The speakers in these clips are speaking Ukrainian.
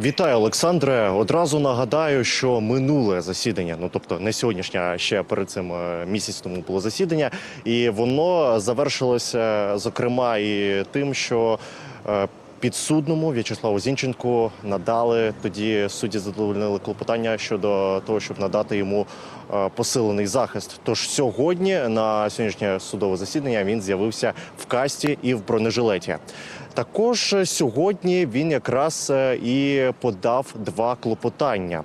Вітаю, Олександре. Одразу нагадаю, що минуле засідання, ну тобто не сьогоднішнє, а ще перед цим е, місяць тому було засідання, і воно завершилося зокрема і тим, що е, підсудному В'ячеславу Зінченку надали тоді судді задовольнили клопотання щодо того, щоб надати йому е, посилений захист. Тож сьогодні на сьогоднішнє судове засідання він з'явився в касті і в бронежилеті. Також сьогодні він якраз е, і подав два клопотання.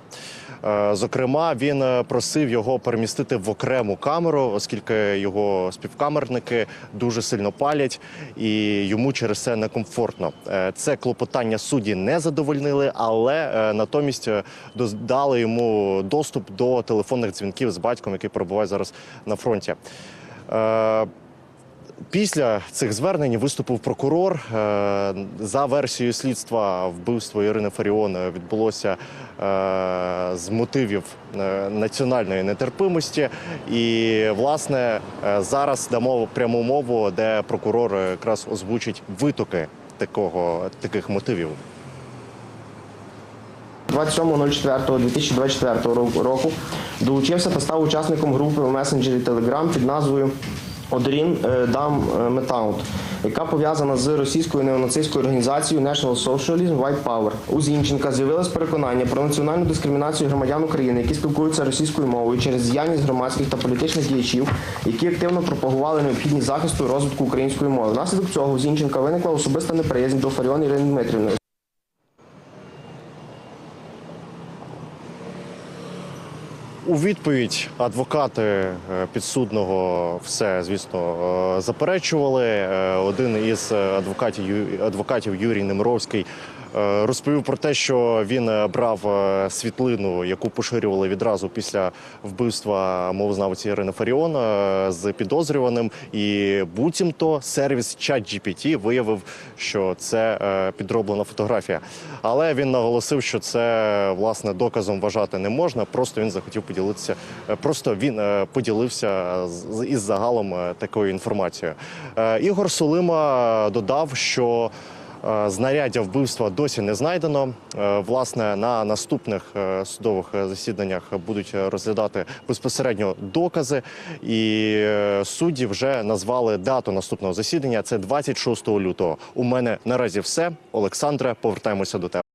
Е, Зокрема, він е, просив його перемістити в окрему камеру, оскільки його співкамерники дуже сильно палять, і йому через це некомфортно. Е, Це клопотання судді не задовольнили, але натомість дали йому доступ до телефонних дзвінків з батьком, який перебуває зараз на фронті. Е, Після цих звернень виступив прокурор. Е, За версією слідства, вбивство Ірини Фаріон відбулося е, з мотивів е, національної нетерпимості. І, власне, е, зараз дамо пряму мову, де прокурор якраз озвучить витоки такого, таких мотивів. 27.04.2024 року долучився та став учасником групи в месенджері Telegram під назвою Одрін Дам Метаут, яка пов'язана з російською неонацистською організацією National Socialism White Power. У Зінченка з'явилось переконання про національну дискримінацію громадян України, які спілкуються російською мовою через діяльність громадських та політичних діячів, які активно пропагували необхідність захисту розвитку української мови. Внаслідок цього у Зінченка виникла особиста неприязнь до Фаріон Ірини Дмитрівни. У відповідь адвокати е, підсудного все, звісно, е, заперечували. Е, Один із адвокатів адвокатів Юрій Немировський розповів про те, що він е, брав е, світлину, яку поширювали відразу після вбивства мовознавиці Ірини Фаріон е, з підозрюваним. І буцімто сервіс ChatGPT виявив, що це е, підроблена фотографія. Але він наголосив, що це власне доказом вважати не можна. Просто він захотів поділитися. е, Просто він е, поділився із загалом е, такою інформацією. Е, Ігор Солима додав, що. Е, Знаряддя вбивства досі не знайдено. Е, Власне, на наступних е, судових засіданнях будуть розглядати безпосередньо докази, і судді вже назвали дату наступного засідання. Це 26 лютого. У мене наразі все. Олександре, повертаємося до тебе.